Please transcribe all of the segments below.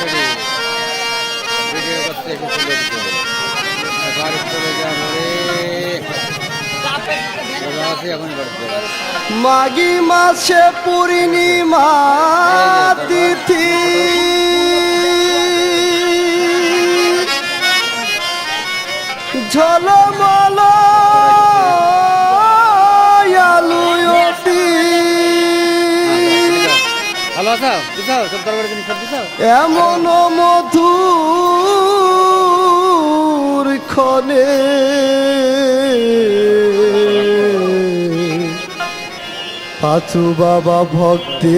ছবি ভিডিও করতে এসে চলে এসেছে বাড়ি চলে যাব রে চলে আসি এখন বাড়িতে মাঘি মাসে পূর্ণিমা তিথি ঝলমল এমন মধুর ক্ষণে পাচু বাবা ভক্তের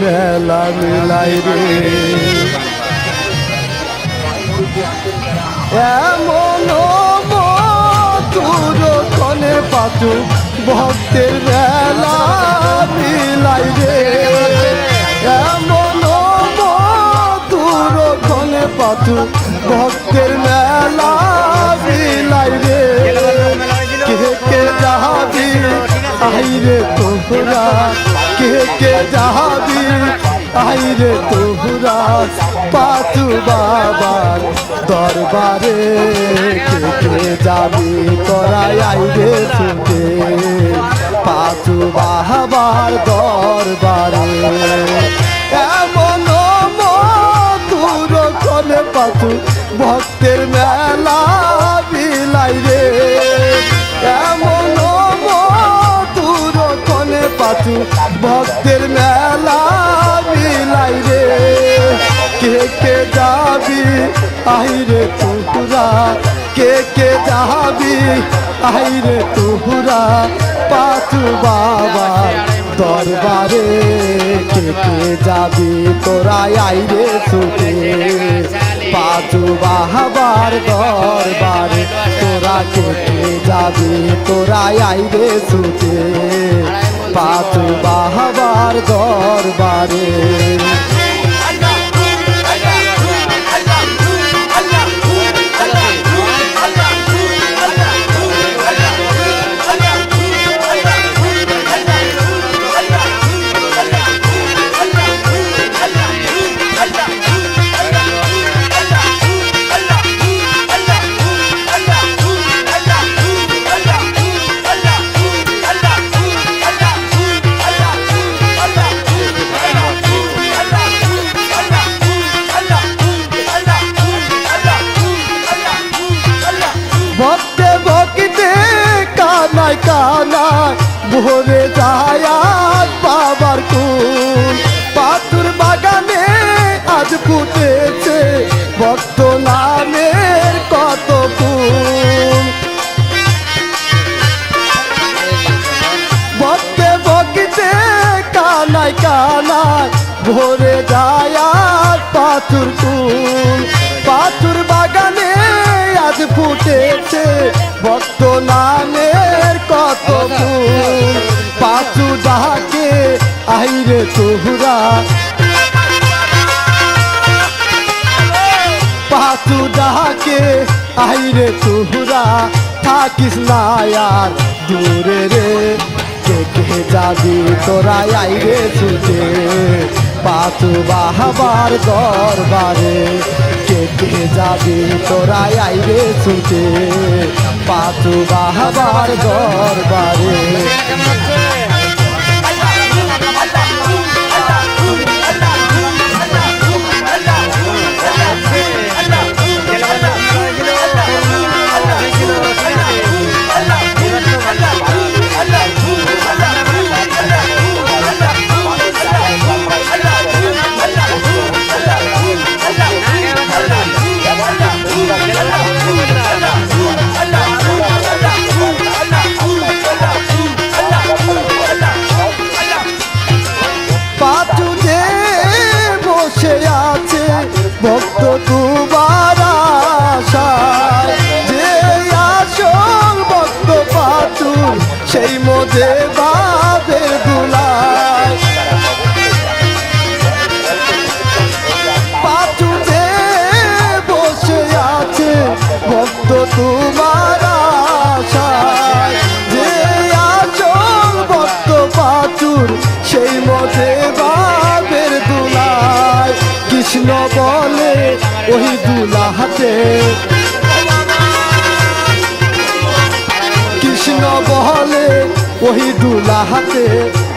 মেলা মিলাই রে। এমন মধুর ক্ষণে পাচু ভক্তের মেলা মিলাই রে। এমন মধুর ক্ষণে পাচু ভক্তের মেলা মিলাই রে। কে কে যাবি আইরে তোহরা। কে কে যাবি আইরে তোহরা। পাচু বাবার দরবারে কে কে যাবি তোরাই আইরে সুতে বাবার দরবারে। এমন মধুর কনে পাচু ভক্তের মেলা বিলাই রে। এমন মধুর কনে পাচু ভক্তের মেলা বিলাই রে। কে কে যাবি? আইরে তুহুরা। কে কে যাবি? আইরে তুহুরা। পাথু বাবা দরবারে কে কে যাবি? তোরা আইরে সুতে পাঁচু বাহাবার দরবারে তোরা কে কে যাবি? তোরা আইরে সুতে পাঁচু বাহাবার দরবারে কানায় কানায় ভরে যায় বাবার কুল। পাতুর বাগানে আজ ফুটেছে ভক্ত নামের কত ফুল। ভক্তে ভক্তে কানায় কানায়, ভরে যায় পাথুর কুল। পাথুর বাগানে আজ ফুটেছে ভক্ত নামের কত ফুল। পাচু ডাকে আইরে তোহরা। পাচু ডাকে আইরে তোহরা। থাকিস না আর দূরে রে। কে যাবি তোরা আইরে ছুটে। পাচু বাহাবার দরবারে। যাবি? তোরা আইবে ছুটে। পাতু বাহাবার দরবারে। সেই মধ্যে বাদের দুলায় পাচু যে বসে আছে ভক্ত তোমার আশায়। যে আসল ভক্ত পাচুর, সেই মধ্যে বাবের দুলা ওই দুলাহাতে কৃষ্ণ বহলে ওই দুলাহাতে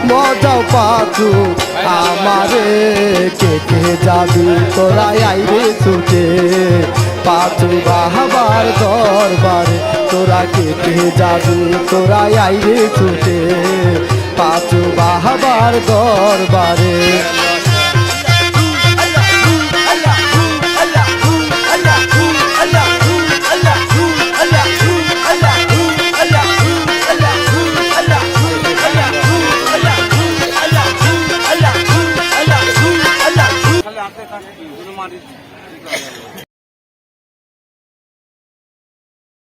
মজাও পাচু আমারে কে কে যাবি? তোরা আইরে ছুটে পাচু বাহাবার দরবারে। তোরা কেটে যাবি? তোরা আইরে ছুটে পাচু বাহাবার দরবারে।